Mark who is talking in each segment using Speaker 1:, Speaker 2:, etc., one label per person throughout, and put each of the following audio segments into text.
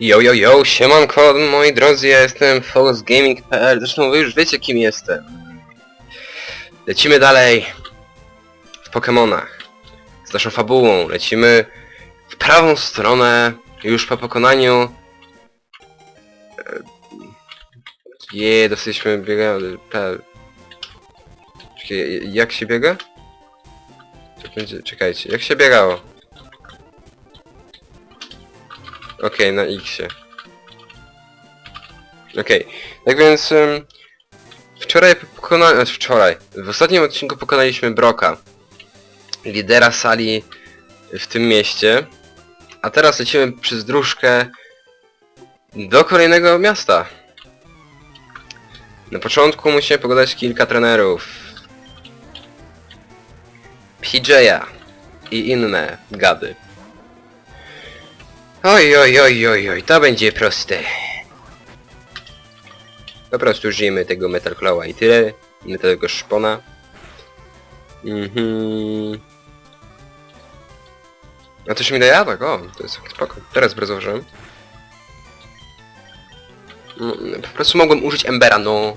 Speaker 1: Yo, yo, yo, siemanko, moi drodzy, ja jestem FocusGaming.pl, zresztą wy już wiecie kim jestem. Lecimy dalej w Pokémonach. Z naszą fabułą, lecimy w prawą stronę, już po pokonaniu... e, Je, dosyćmy biega... jak się biega? Czekajcie, jak się biegało? Okej, na X-ie. Okej, tak więc wczoraj pokonałem, znaczy wczoraj, w ostatnim odcinku pokonaliśmy Broka, lidera sali w tym mieście, a teraz lecimy przez dróżkę do kolejnego miasta. Na początku musimy pogadać kilka trenerów. PJ'a i inne gady. Oj, oj, oj, oj, oj, to będzie proste. Po prostu użyjemy tego Metal Claw'a i tyle. Tego szpona. Mhm. A to się mi daje atak, o, to jest spoko. Teraz bardzo użyłem. No, po prostu mogłem użyć Embera, no.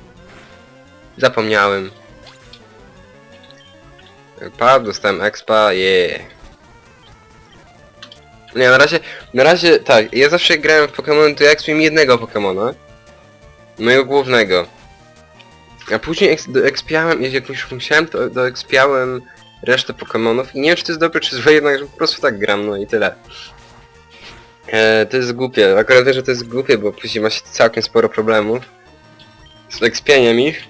Speaker 1: Zapomniałem. Pad, dostałem expa, yeah. Nie, na razie, na razie, tak, ja zawsze grałem w Pokémon, to ja expiłem jednego Pokémona. Mojego głównego. A później eks, do expiałem, jak już musiałem, to do expiałem resztę Pokémonów i nie wiem czy to jest dobre czy złe, jednak że po prostu tak gram, no i tyle. E, to jest głupie, akurat wiem, że to jest głupie, bo później ma się całkiem sporo problemów z expianiem ich.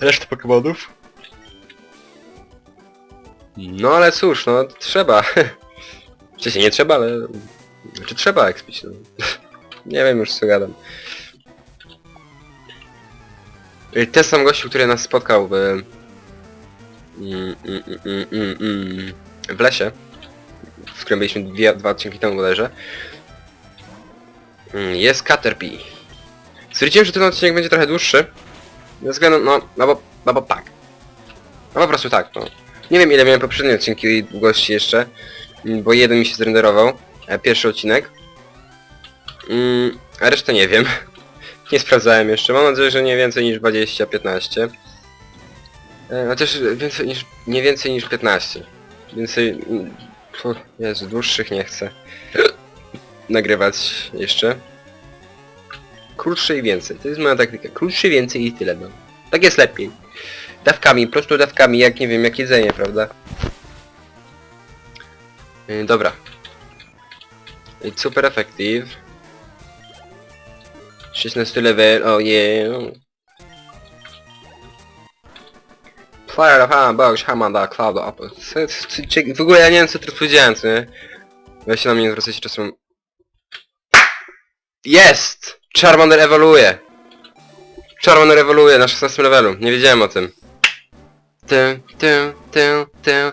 Speaker 1: Resztę Pokémonów. No ale cóż, no trzeba. Wcześniej nie trzeba, ale... Czy trzeba expić, no. nie wiem już co gadam. Y, Ten sam gościu, który nas spotkał w... Mm, mm, mm, w lesie, w którym byliśmy dwie, dwa odcinki temu bodajże, jest Caterpie. Stwierdziłem, że ten odcinek będzie trochę dłuższy, ze względu, no, no bo, no bo tak. No po prostu tak, no. Nie wiem ile miałem poprzednie odcinki długości jeszcze, bo jeden mi się zrenderował, e, pierwszy odcinek. Mm, a resztę nie wiem. Nie sprawdzałem jeszcze, mam nadzieję, że nie więcej niż 20-15. E, Chociaż więcej niż, nie więcej niż 15. Więcej... mm, fu, Jezu, dłuższych nie chcę nagrywać jeszcze. Krótsze i więcej, to jest moja taktyka. Krótsze, więcej i tyle, no. Tak jest lepiej. Dawkami, prostu dawkami, jak nie wiem, jak jedzenie, prawda? Yy, dobra. It's super effective. 16 level, oh yeah. Fire of hand, box, hamada, cloud co- W ogóle ja nie wiem co tu powiedziałem, co nie? Weź się na mnie nie zwracajcie czasem. Jest! Charmander ewoluuje! Charmander ewoluuje na 16 levelu, nie wiedziałem o tym. Ty, ty, ty, ty,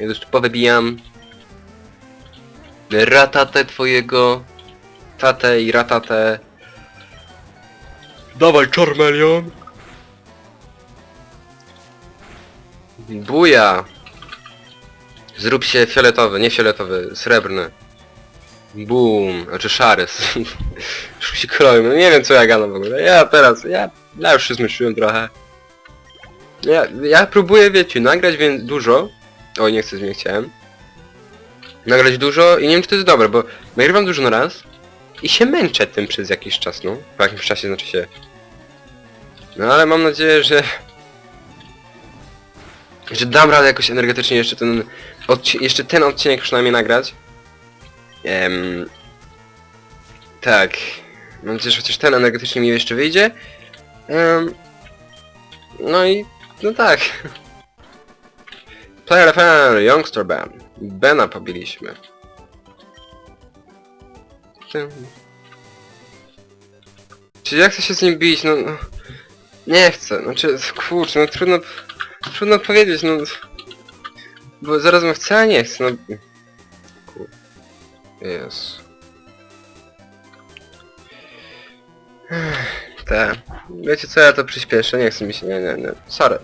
Speaker 1: Ja już tu powybijam. Ratatę twojego. Tatę i ratatę. Dawaj Charmeleon. Buja. Zrób się fioletowy, nie fioletowy, srebrny. Boom, znaczy szary. Już się kroją, no nie wiem co ja gadam w ogóle. Ja teraz, ja, ja już się zmyszyłem trochę. Ja, ja próbuję, wiecie, nagrać więc dużo. Oj, nie chcę zmienić, chciałem. Nagrać dużo i nie wiem czy to jest dobre, bo nagrywam dużo na raz i się męczę tym przez jakiś czas, no. Po jakimś czasie znaczy się. No ale mam nadzieję, że... Że dam radę jakoś energetycznie jeszcze ten... Odci jeszcze ten odcinek przynajmniej nagrać. Em, tak. Mam nadzieję, że chociaż ten energetycznie mi jeszcze wyjdzie. Em, no i... No tak. Player FM, Youngster Band. Bena pobiliśmy. Tym. Czy ja chcę się z nim bić, no... no nie chcę, znaczy, kurczę, no trudno... Trudno powiedzieć, no... Bo zaraz mu chcę, a nie chcę, no... Ech, Te. Wiecie co, ja to przyspieszę, nie chce mi się, nie, nie, nie. Sorry.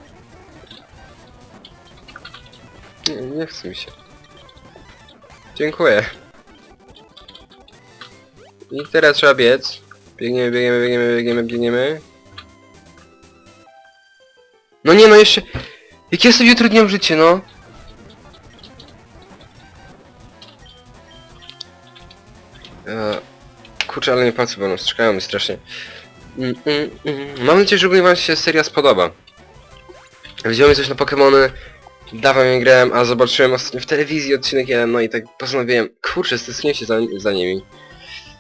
Speaker 1: Nie, nie chce mi się. Dziękuję. I teraz trzeba biec. Biegniemy, biegniemy, biegniemy, biegniemy, biegniemy. No nie no, jeszcze... Jak ja sobie utrudniam życie, no. E, kurczę, ale mnie palce bolą, strzykają mi strasznie. Mm, mm, mm. Mam nadzieję, że wam się seria spodoba. Widziałem coś na Pokémony, dawno nie grałem, a zobaczyłem ostatnio w telewizji odcinek jeden, no i tak postanowiłem, kurczę, stęsknię się za, za nimi.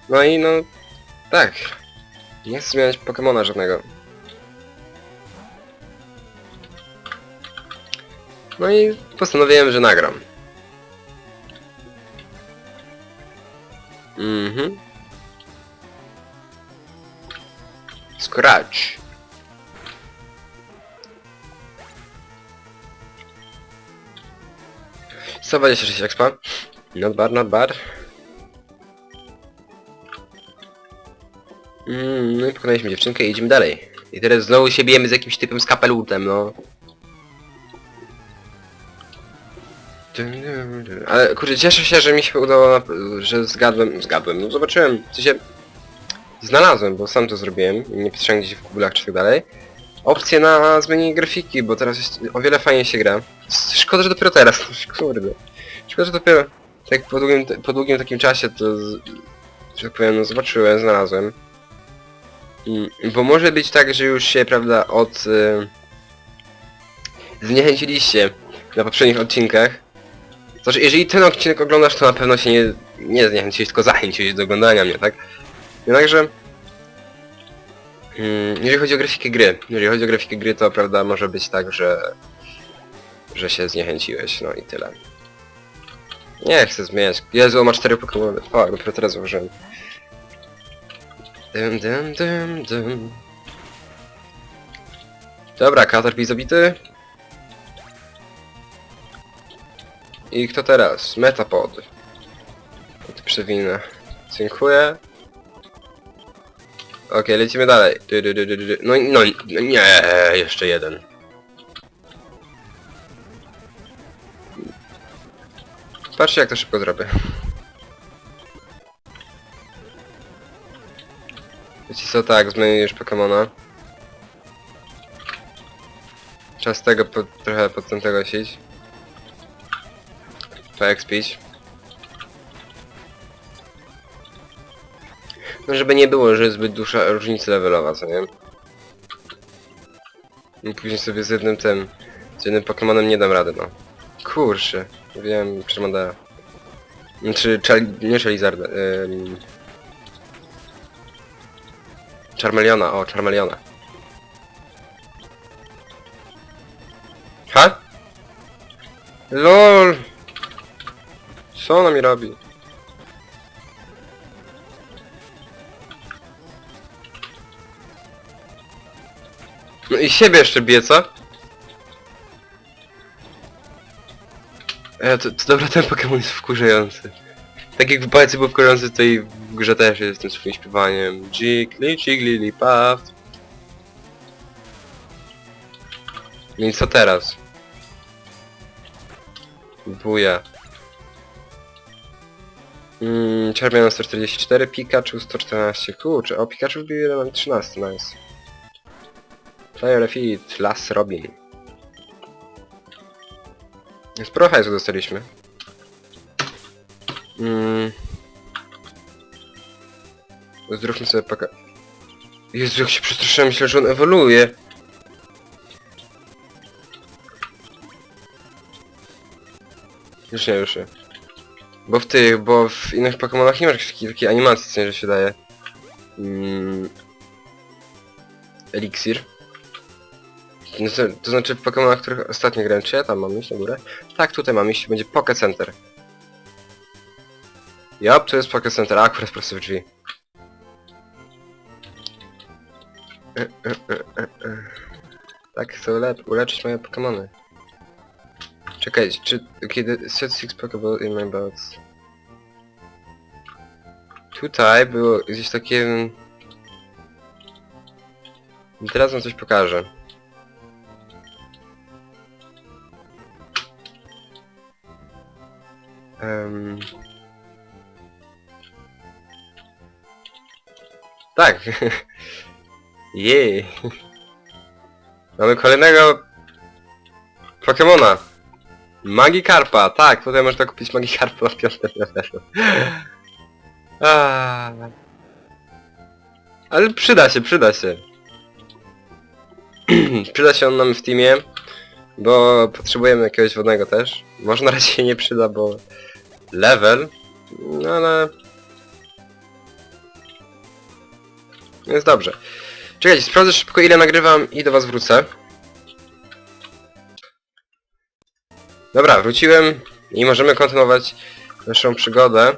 Speaker 1: No i no, tak. Nie chcę zmieniać Pokemona żadnego. No i postanowiłem, że nagram. Mhm. Scratch. Co 26 expa? Not bad, not bad. Mm, no i pokonaliśmy dziewczynkę i idziemy dalej. I teraz znowu się bijemy z jakimś typem z kapelutem, no. Ale kurde, cieszę się, że mi się udało, że zgadłem, zgadłem, no zobaczyłem, co się znalazłem, bo sam to zrobiłem i nie patrzyłem gdzieś w Google'ach czy tak dalej. Opcje na zmienienie grafiki, bo teraz jest, o wiele fajniej się gra. Szkoda, że dopiero teraz, kurde. Szkoda, że dopiero tak po długim, po długim takim czasie to, z- że tak powiem, no zobaczyłem, znalazłem. Mm, Bo może być tak, że już się, prawda, od... Y, zniechęciliście na poprzednich odcinkach. Znaczy, jeżeli ten odcinek oglądasz, to na pewno się nie, nie zniechęciłeś, tylko zachęciłeś do oglądania mnie, tak? Jednakże... Mm, jeżeli chodzi o grafikę gry, jeżeli chodzi o grafikę gry, to prawda może być tak, że... że się zniechęciłeś, no i tyle. Nie chcę zmieniać. Jezu, ma 4 Pokémony. O, dopiero teraz zauważyłem. Dum, dum, dum, dum. Dobra, Caterpie zabity. I kto teraz? Metapod. Przewinę. Dziękuję. Okej, lecimy dalej. Du, du, du, du, du. No, no, no nie, jeszcze jeden. Patrzcie jak to szybko zrobię. Wiecie co, tak, zmienię już Pokemona. Czas tego po, trochę pod tamtego sieć. Poexpić. Żeby nie było, że jest zbyt duża różnica levelowa, co nie? I później sobie z jednym tym, z jednym Pokemonem nie dam rady, no. Kurczę, wiem Charmandera. Znaczy, Char nie Charizarda, ym... Charmeleona, o, Charmeleona. Ha? LOL! Co ona mi robi? No i siebie jeszcze bije, co? E, to, to dobra, ten Pokémon jest wkurzający. Tak jak w bajce był wkurzający, to i w grze też jest tym swoim śpiewaniem. Jiggly, jiggly, puff. No i co teraz? Buja. Mm, Charmander 144, Pikachu 114. Kurczę, o Pikachu wbił jeden, mam 13, nice. Player Refit, Las Robin. Sporo hajsu dostaliśmy. Mm. Zdrówmy sobie paka... Jezu, jak się przestraszyłem, myślę, że on ewoluuje. Już nie ruszy. Bo w tych, bo w innych Pokemonach nie masz takiej, takiej animacji, co nie, że się daje. Mm. Eliksir. No to, znaczy w Pokemonach, których ostatnio grałem, czy ja tam mam iść na górę? Tak, tutaj mam iść, będzie Poké Center. Jop, tu jest Poké Center, akurat prosto w drzwi. e, e, e. Tak, chcę ule uleczyć moje Pokemony. Czekajcie, czy kiedy set six Pokeball in my box. Tutaj było gdzieś takie... Teraz wam coś pokażę. Em. Tak. Jej. Mamy kolejnego Pokemona. Magikarpa, tak, tutaj można kupić Magikarpa w piątym. Ah. Ale przyda się, przyda się. przyda się on nam w teamie, bo potrzebujemy jakiegoś wodnego też. Może na razie się nie przyda, bo level, no ale... Jest dobrze. Czekajcie, sprawdzę szybko ile nagrywam i do was wrócę. Dobra, wróciłem i możemy kontynuować naszą przygodę.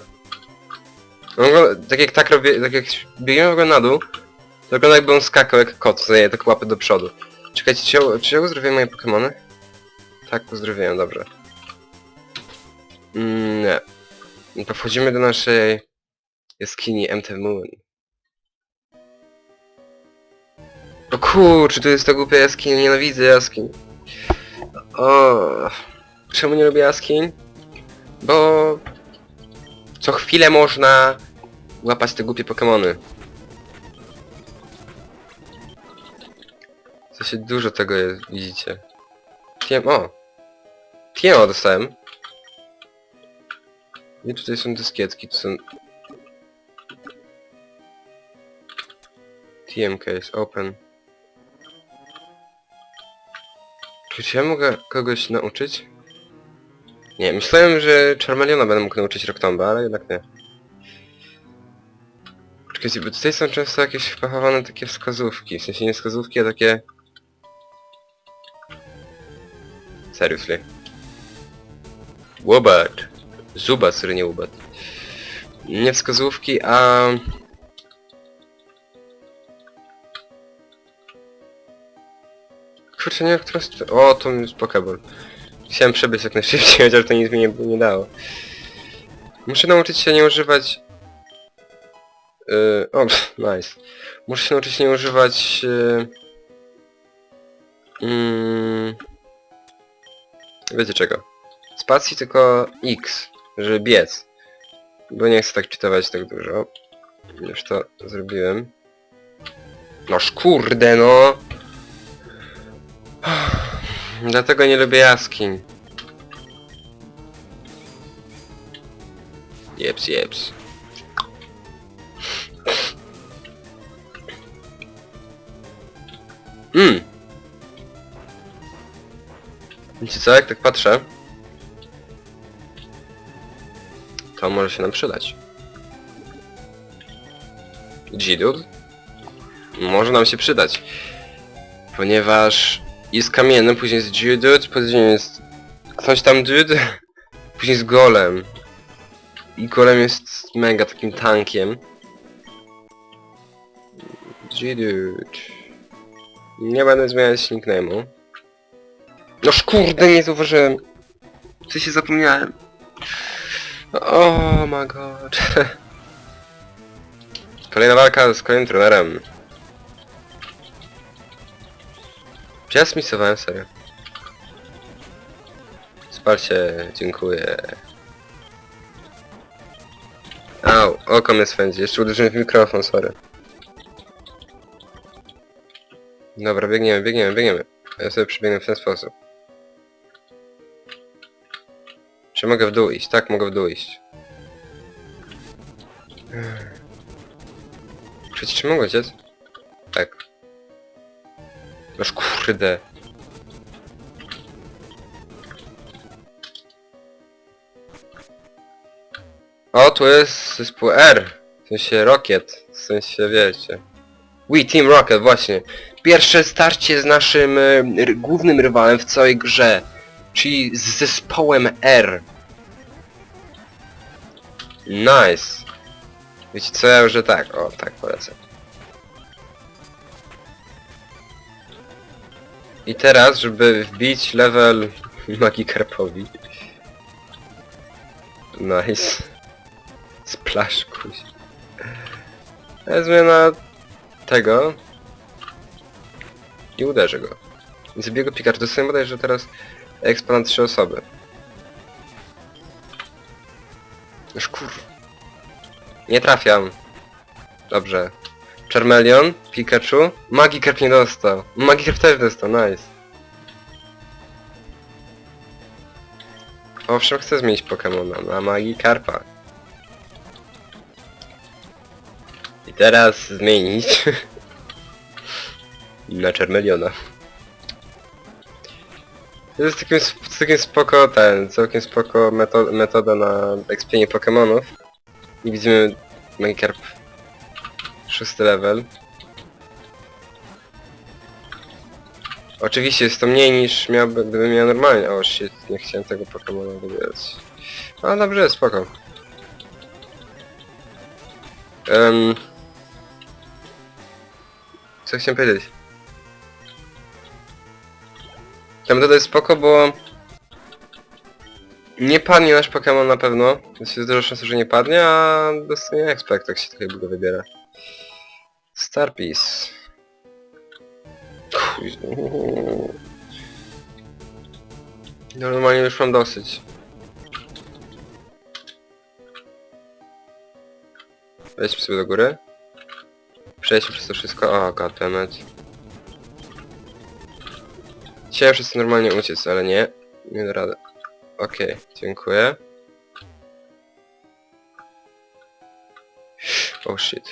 Speaker 1: No, tak jak tak robię, tak jak biegniemy w ogóle na dół, to wygląda jakby on skakał jak kot, zaje tak łapy do przodu. Czekajcie, czy czy uzdrowiłem moje Pokemony? Tak, uzdrowiłem, dobrze. Mm, nie. No to wchodzimy do naszej jaskini MT Moon. O kurczę, to jest ta głupia jaskinia, nienawidzę jaskiń. O, czemu nie lubię jaskiń? Bo co chwilę można łapać te głupie Pokemony. W sensie dużo tego jest, widzicie. TM, o! TMO dostałem. I tutaj są dyskietki, tu są... TM case, open. Czy ja mogę kogoś nauczyć? Nie, myślałem, że Charmeleona będę mógł nauczyć Roktomba, ale jednak nie. Czekajcie, bo tutaj są często jakieś wpachowane takie wskazówki, w sensie nie wskazówki, a takie... Seriously. Łobat. Zubat, który nie łobat. Nie wskazówki, a... Kurczę, nie wiem, która... O, to jest Pokeball. Chciałem przebyć jak najszybciej, chociaż to nic mi nie, nie dało. Muszę nauczyć się nie używać... Yy, o, pff, nice. Muszę się nauczyć nie używać... Yy, mm, wiecie czego? Spacji tylko X, żeby biec. Bo nie chcę tak czytować tak dużo. Już to zrobiłem. Noż kurde no! Dlatego nie lubię jaskiń. Jeps, jeps. Mmm. Wiecie co, jak tak patrzę, to może się nam przydać. Dzidud? Może nam się przydać. Ponieważ jest kamienny, później jest Judud, później jest ktoś tam Dude, później jest Golem. I Golem jest mega takim tankiem. Judud. Nie będę zmieniać nickname'u. No kurde, nie zauważyłem. Co się zapomniałem. Oh my god. Kolejna walka z kolejnym trenerem. Czy ja smisowałem serio? Wsparcie, dziękuję. Au, oko mnie swędzi. Jeszcze uderzyłem w mikrofon, sorry. Dobra, biegniemy, biegniemy, biegniemy. Ja sobie przebiegnę w ten sposób. Czy mogę w dół iść? Tak, mogę w dół iść. Przecież czy mogę uciec? Tak. Noż kurde. O, tu jest zespół R. W sensie Rocket. W sensie, wiecie. We Team Rocket, właśnie. Pierwsze starcie z naszym y, głównym rywalem w całej grze. Czyli z zespołem R. Nice. Wiecie co, ja już że tak, o tak polecę. I teraz, żeby wbić level Magikarpowi. Nice. Splash, kuś. E, Zmiana tego. I uderzę go. Zabiję go Pikachu. Dostałem bodajże teraz na trzy osoby. Już kur... Nie trafiam. Dobrze. Charmeleon, Pikachu, Magikarp nie dostał. Magikarp też dostał, nice. Owszem, chcę zmienić Pokemona na Magikarpa. I teraz zmienić na Charmeleona. To jest całkiem, całkiem spoko ten, całkiem spoko meto metoda na expienie Pokemonów. I widzimy Magikarp szósty level. Oczywiście jest to mniej niż miałby, gdybym miał normalnie. O shit, nie chciałem tego Pokemona wybierać. A dobrze, spoko. Um, co chciałem powiedzieć? Ta metoda jest spoko, bo nie padnie nasz Pokémon na pewno. Jest dużo szans, że nie padnie, a dostanie expect, jak się takiego go wybiera. Starpiece. Chuj. Normalnie już mam dosyć. Wejdźmy sobie do góry. Przejdźmy przez to wszystko. O, goddammit. Chciałem wszyscy normalnie uciec, ale nie. Nie da rady. Okej, dziękuję. Oh shit.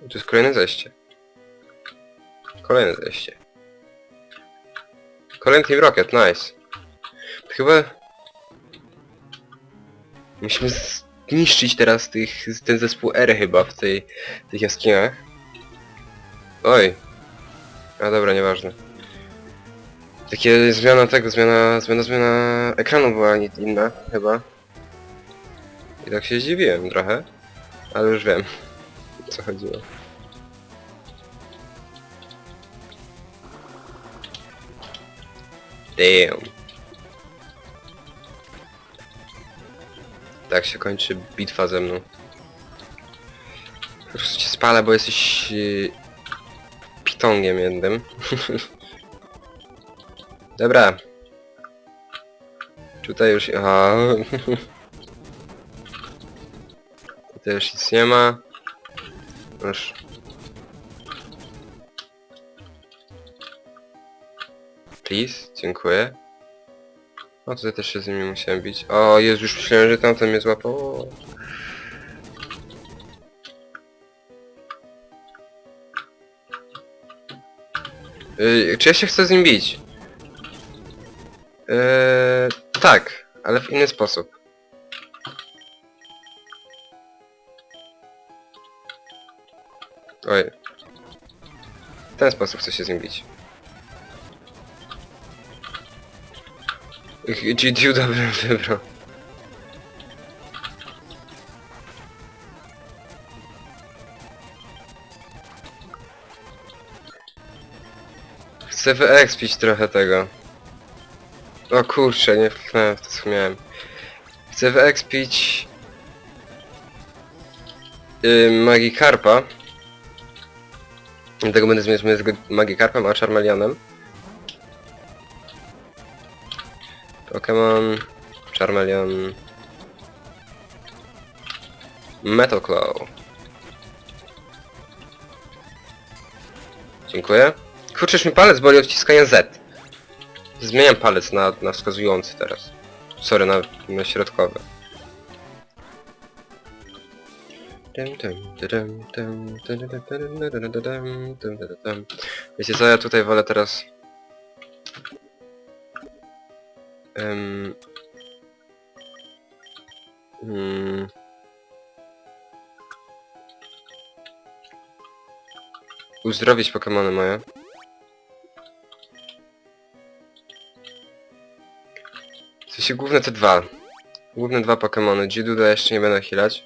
Speaker 1: To jest kolejne zejście. Kolejne zejście. Kolejny Team Rocket, nice. Chyba... Musimy zniszczyć teraz tych, ten zespół R chyba w tej, tych jaskiniach. Oj. A dobra, nieważne. Takie zmiana tego, zmiana, zmiana, zmiana ekranu była nie inna, chyba. I tak się zdziwiłem trochę. Ale już wiem, co chodziło. Damn. Tak się kończy bitwa ze mną. Po prostu cię spalę, bo jesteś... Yy, pitongiem jednym. Dobra. Tutaj już... Aha. Tutaj już nic nie ma. Please, dziękuję. O, tutaj też się z nimi musiałem bić. O, Jezu, już myślałem, że tamten mnie złapał. Yy, czy ja się chcę z nim bić? Yy, tak, ale w inny sposób. Oj. W ten sposób chcę się z nim bić. GDU dobrym wybrał. Chcę wyekspić trochę tego. O kurczę, nie wknąłem w to co miałem. Chcę wyekspić... Yy, Magikarpa. Dlatego będę zmieniać między Magikarpem a Charmeleonem. Pokémon, Charmeleon, Metal Claw. Dziękuję. Kurczę, już mi palec boli od wciskania Z. Zmieniam palec na, na wskazujący teraz. Sorry, na, na środkowy. Wiecie co, ja tutaj wolę teraz Um, um, uzdrowić Pokemony moje. Co się główne to dwa. Główne dwa Pokemony. Jiduda jeszcze nie będę chilać.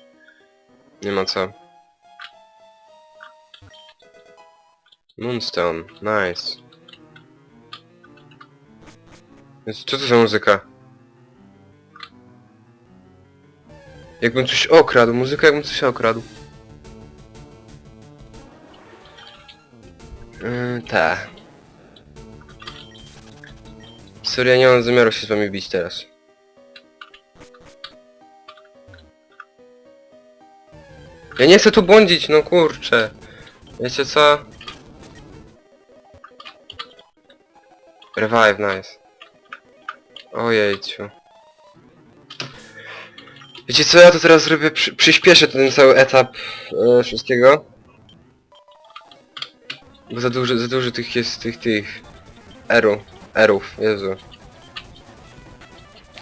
Speaker 1: Nie ma co. Moonstone, nice. Więc Co to za muzyka? Jakbym coś okradł, muzyka jakbym coś okradł. Yy, ta. Sorry, ja nie mam zamiaru się z wami bić teraz. Ja nie chcę tu błądzić, no kurczę. Wiecie co? Revive, nice. Ojejciu. Wiecie co, ja to teraz zrobię, przy, przyspieszę ten cały etap e, wszystkiego. Bo za dużo, za dużo tych jest, tych, tych... Eru. Erów, Jezu.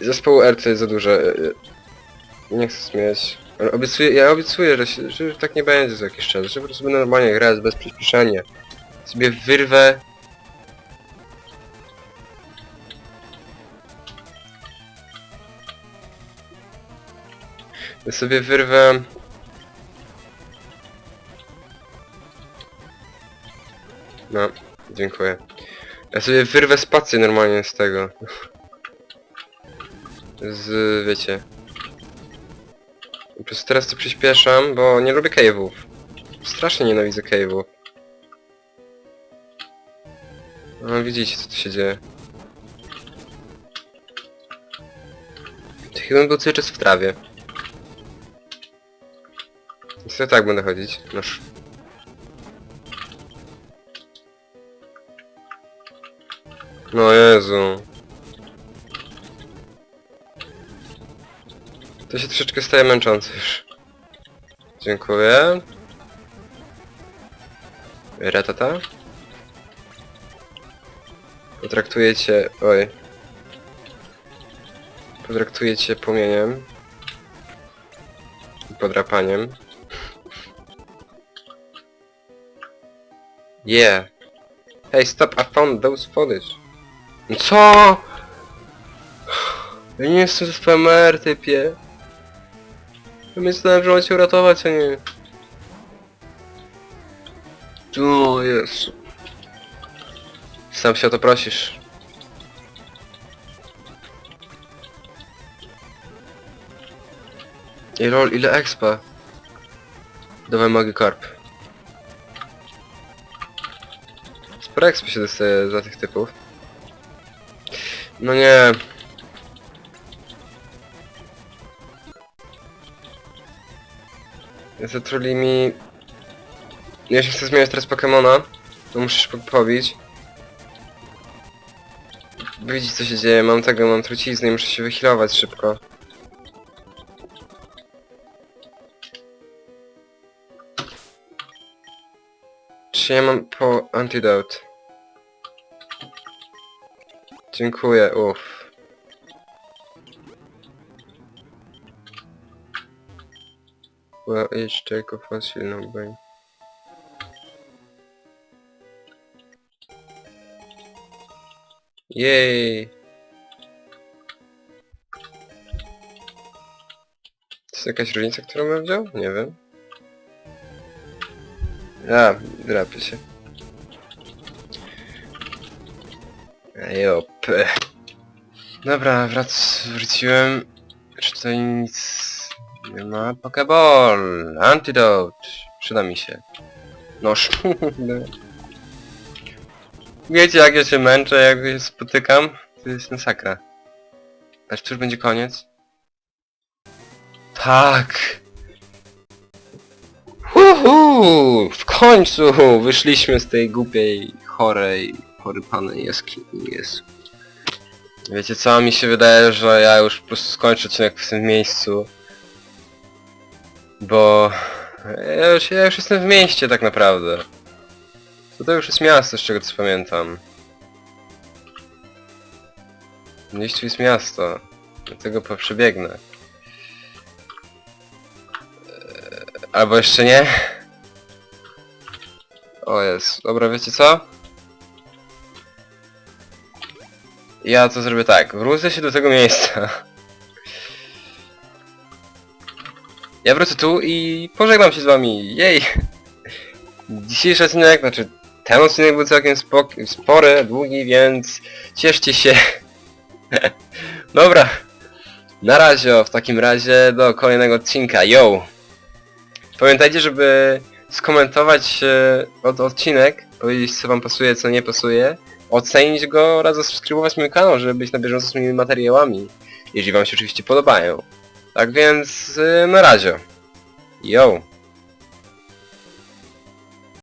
Speaker 1: Zespołu R to jest za dużo. e, e, Nie chcę śmiać. Ale Obiecuję, ja obiecuję, że, się, że tak nie będzie za jakiś czas, że po prostu będę normalnie grać bez przyspieszenia. Sobie wyrwę... Ja sobie wyrwę... No, dziękuję. Ja sobie wyrwę spację normalnie z tego. Z, wiecie... Po prostu teraz to przyspieszam, bo nie lubię cave'ów. Strasznie nienawidzę cave'ów. No widzicie co tu się dzieje. Chyba był cały czas w trawie. Sobie tak będę chodzić. Noż. No Jezu. To się troszeczkę staje męczące już. Dziękuję. Ratata. Potraktuję cię... Oj. Potraktuję cię płomieniem. I Podrapaniem. Yeah. Hey, stop, I found those footage. Co? Ja nie jestem spamer, typie. Ja myślałem, że mam cię uratować, a nie... O Jezu. Sam się o to prosisz. I lol, ile expa. Dawaj Magikarp. Expa się dostaje za tych typów. No nie. Zatruli mi... Ja się chcę zmieniać teraz Pokemona, to muszę po- pobić. Widzieć co się dzieje, mam tego, mam trucizny i muszę się wyhealować szybko. Czy ja mam po antidote? Dziękuję, uff. Well, each take of a silną broń. Jej! To jest jakaś różnica, którą bym wziął? Nie wiem. A, drapie się. Jop. Dobra, wrac, wróciłem. Czy tutaj nic nie ma? Pokeball! Antidote! Przyda mi się. Noż. Wiecie jak ja się męczę, jak się spotykam? To jest masakra. Aż tu już będzie koniec? Tak! Uhu! W końcu wyszliśmy z tej głupiej, chorej, porypanej jaskini. Jezu. Wiecie co, mi się wydaje, że ja już po prostu skończę odcinek w tym miejscu. Bo... Ja już, ja już jestem w mieście tak naprawdę. To, to już jest miasto, z czego co pamiętam. Mieściu jest miasto. Dlatego poprzebiegnę. Albo jeszcze nie? O jest. Dobra, wiecie co? Ja to zrobię tak. Wrócę się do tego miejsca. Ja wrócę tu i pożegnam się z wami. Jej! Dzisiejszy odcinek, znaczy ten odcinek był całkiem spory, długi, więc cieszcie się. Dobra. Na razie, w takim razie do kolejnego odcinka. Yo! Pamiętajcie, żeby skomentować e, od odcinek, powiedzieć co wam pasuje, co nie pasuje, ocenić go oraz zasubskrybować mój kanał, żeby być na bieżąco z moimi materiałami, jeżeli wam się oczywiście podobają. Tak więc, e, na razie. Yo!